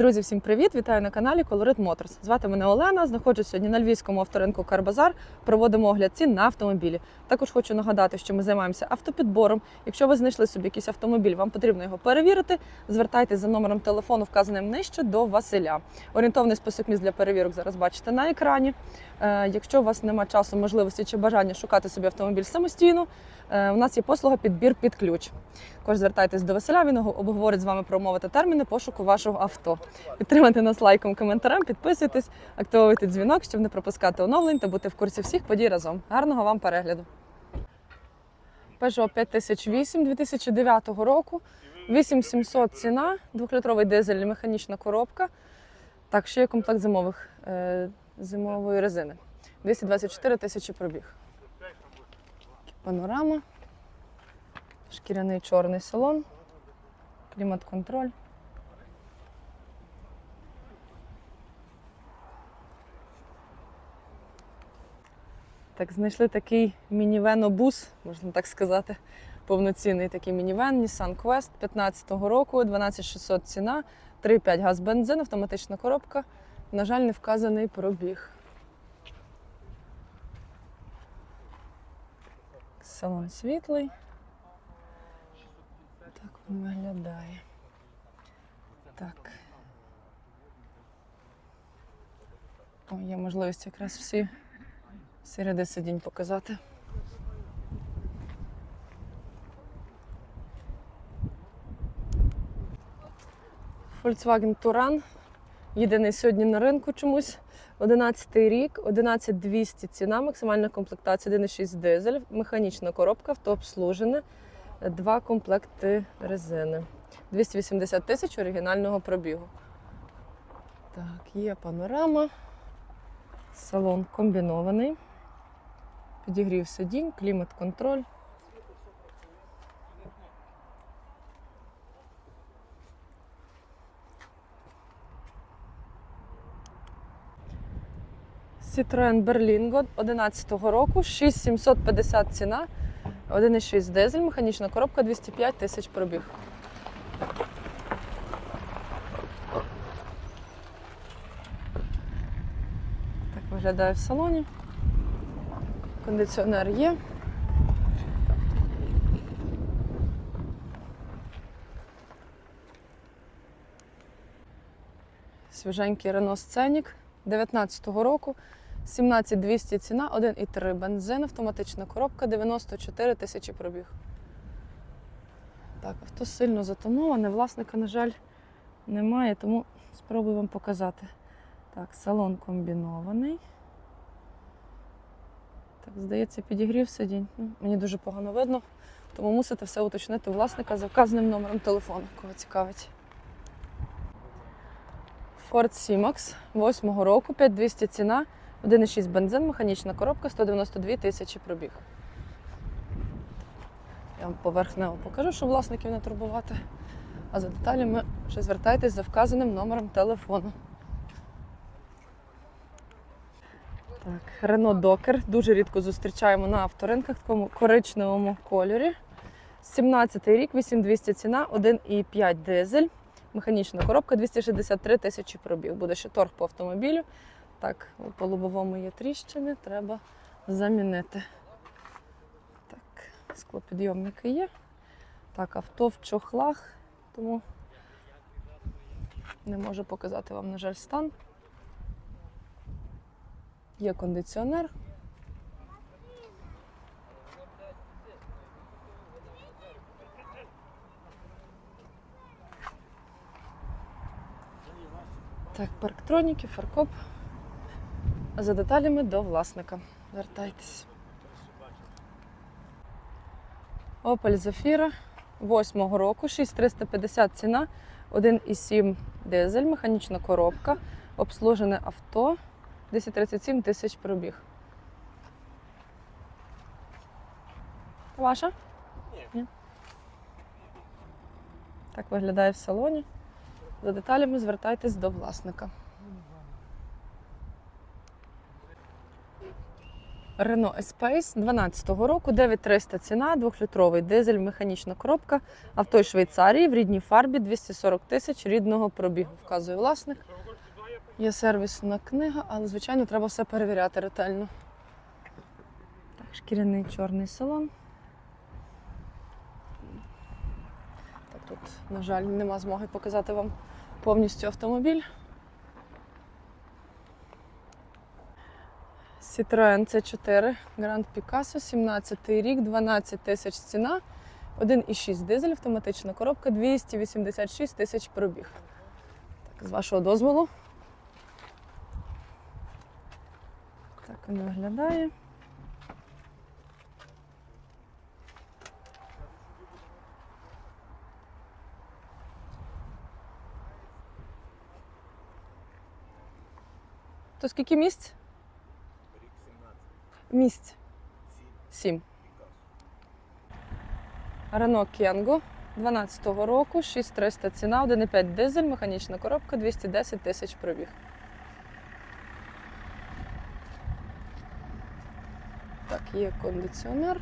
Друзі, всім привіт! Вітаю на каналі Colorit Motors. Звати мене Олена. Знаходжусь сьогодні на львівському авторинку Карбазар. Проводимо огляд цін на автомобілі. Також хочу нагадати, що ми займаємося автопідбором. Якщо ви знайшли собі якийсь автомобіль, вам потрібно його перевірити. Звертайтеся за номером телефону, вказаним нижче до Василя. Орієнтовний список місць для перевірок зараз бачите на екрані. Е, Якщо у вас немає часу, можливості чи бажання шукати собі автомобіль самостійно, у нас є послуга підбір під ключ. Також звертайтесь до Василя, він обговорить з вами про умови та терміни пошуку вашого авто. Підтримайте нас лайком, коментарем, підписуйтесь, активуйте дзвінок, щоб не пропускати оновлень та бути в курсі всіх подій разом. Гарного вам перегляду. Peugeot 5008 2009 року. 8700 ціна, 2-літровий дизель, механічна коробка. Так, ще є комплект зимових, е, зимової резини. 224 тисячі пробіг. Панорама. Шкіряний чорний салон, клімат-контроль. Так, знайшли такий мінівен-обуз, можна так сказати. Повноцінний такий мінівен Nissan Quest 15-го року, 12600 ціна, 3,5 газ бензин, автоматична коробка. На жаль, не вказаний пробіг. Салон світлий. Так він виглядає. Так. О, є можливість якраз всі, ряди сидінь показати. Volkswagen Touran. Єдиний сьогодні на ринку чомусь. 11 рік, 11200 ціна, максимальна комплектація 1,6 дизель, механічна коробка, автообслужене, два комплекти резини. 280 тисяч оригінального пробігу. Так, є панорама. Салон комбінований. Підігрів сидінь, клімат-контроль. Citroen Berlingo 11 року, 6750 ціна, 1,6 дизель, механічна коробка 205 тисяч пробіг. Так виглядає в салоні. Кондиціонер є. Свіженький Renault Scenic 19-го року. 17200 ціна, 1,3 бензин, автоматична коробка, 94 тисячі пробіг. Так, авто сильно затоноване, власника, на жаль, немає, тому спробую вам показати. Так, салон комбінований. Так, здається, підігрів сидінь. Ну, мені дуже погано видно, тому мусите все уточнити власника за вказаним номером телефону, кого цікавить. Ford C-Max 8 року, 5200 ціна, 1,6 бензин, механічна коробка, 192 тисячі пробіг. Я вам поверхнево покажу, щоб власників не турбувати. А за деталями вже звертайтесь за вказаним номером телефону. Так, Renault Docker. Дуже рідко зустрічаємо на авторинках в такому коричневому кольорі. 17 рік, 8200 ціна, 1,5 дизель. Механічна коробка 263 тисячі пробіг. Буде ще торг по автомобілю. Так, по лобовому є тріщини, треба замінити. Так, склопідйомники є. Так, авто в чохлах, тому не можу показати вам, на жаль, стан. Є кондиціонер. Так, парктроніки, фаркоп. За деталями до власника. Вертайтесь. Opel Zafira 8 року, 6350 ціна, 1,7 дизель, механічна коробка, обслужене авто, 237 тисяч пробіг. Ваша? Ні. Так виглядає в салоні. За деталями звертайтесь до власника. Renault Espace 12-го року, 9300 ціна, 2-літровий дизель, механічна коробка. Авто із Швейцарії в рідній фарбі 240 тисяч рідного пробігу. Вказує власник. Є сервісна книга, але, звичайно, треба все перевіряти ретельно. Так, шкіряний чорний салон. Тут, на жаль, нема змоги показати вам повністю автомобіль. Citroen C4 Grand Picasso, 17 рік, 12 тисяч ціна, 1,6 дизель, автоматична коробка, 286 тисяч пробіг. Так, з вашого дозволу. Так він виглядає. То скільки місць? Рік 17. Місць. Сім. 7. Renault Kangoo 12-го року, 6300 ціна, 1,5 дизель, механічна коробка, 210 тисяч пробіг. Так, є кондиціонер.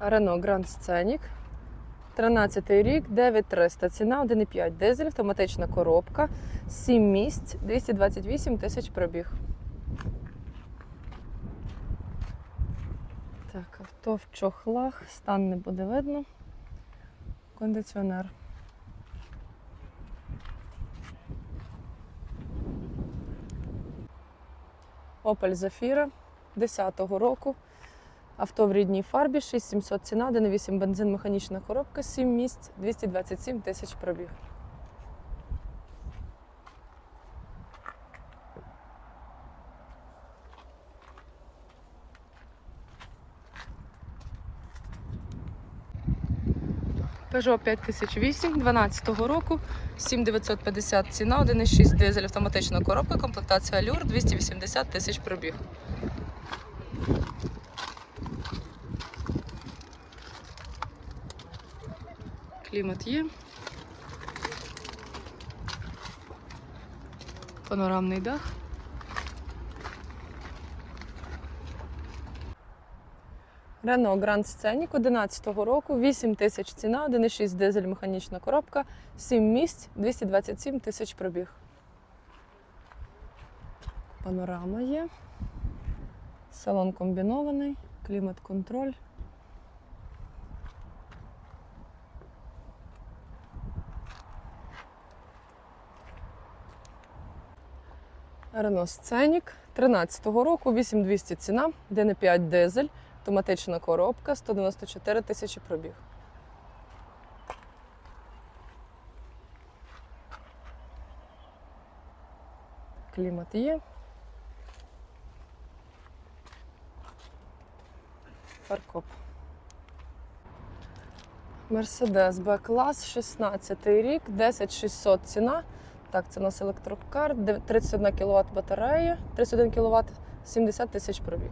Renault Grand Scenic. 13 рік, 9300 ціна, 1,5 дизель, автоматична коробка, 7 місць, 228 тисяч пробіг. Так, авто в чохлах, стан не буде видно. Кондиціонер. Opel Zafira 10-го року. Авто в рідній фарбі, 6700 ціна, 1,8 бензин, механічна коробка, 7 місць, 227 тисяч пробіг. Peugeot 5008 12 року, 7950 ціна, 1,6 дизель, автоматична коробка, комплектація Allure, 280 тисяч пробіг. Клімат є. Панорамний дах. Renault Grand Scenic 11 року, 8 тисяч ціна, 1,6 дизель механічна коробка, 7 місць, 227 тисяч пробіг. Панорама є. Салон комбінований, клімат-контроль. Renault Scenic 13 року, 8200 ціна, 1,5 дизель, автоматична коробка, 194 тисячі пробіг. Клімат є. Фаркоп. Mercedes B-клас, 16 рік, 10600 ціна. Так, це у нас електрокар, де- 31 кВт батарея, 31 кВт, 70 тисяч пробіг.